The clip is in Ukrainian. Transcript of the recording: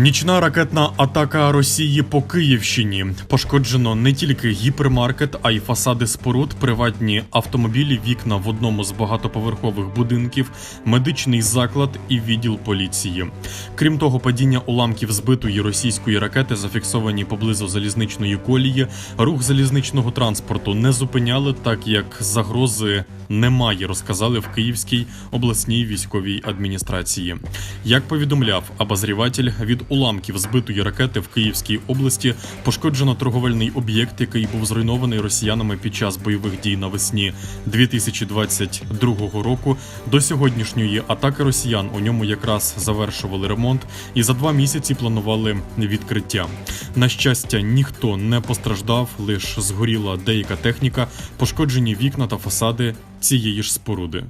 Нічна ракетна атака Росії по Київщині пошкоджено не тільки гіпермаркет, а й фасади споруд, приватні автомобілі, вікна в одному з багатоповерхових будинків, медичний заклад і відділ поліції. Крім того, падіння уламків збитої російської ракети зафіксовані поблизу залізничної колії. Рух залізничного транспорту не зупиняли, так як загрози немає, розказали в Київській обласній військовій адміністрації. Як повідомляв обозріватель, від уламків збитої ракети в Київській області пошкоджено торговельний об'єкт, який був зруйнований росіянами під час бойових дій навесні 2022 року. До сьогоднішньої атаки росіян у ньому якраз завершували ремонт і за два місяці планували відкриття. На щастя, ніхто не постраждав, лише згоріла деяка техніка, пошкоджені вікна та фасади цієї ж споруди.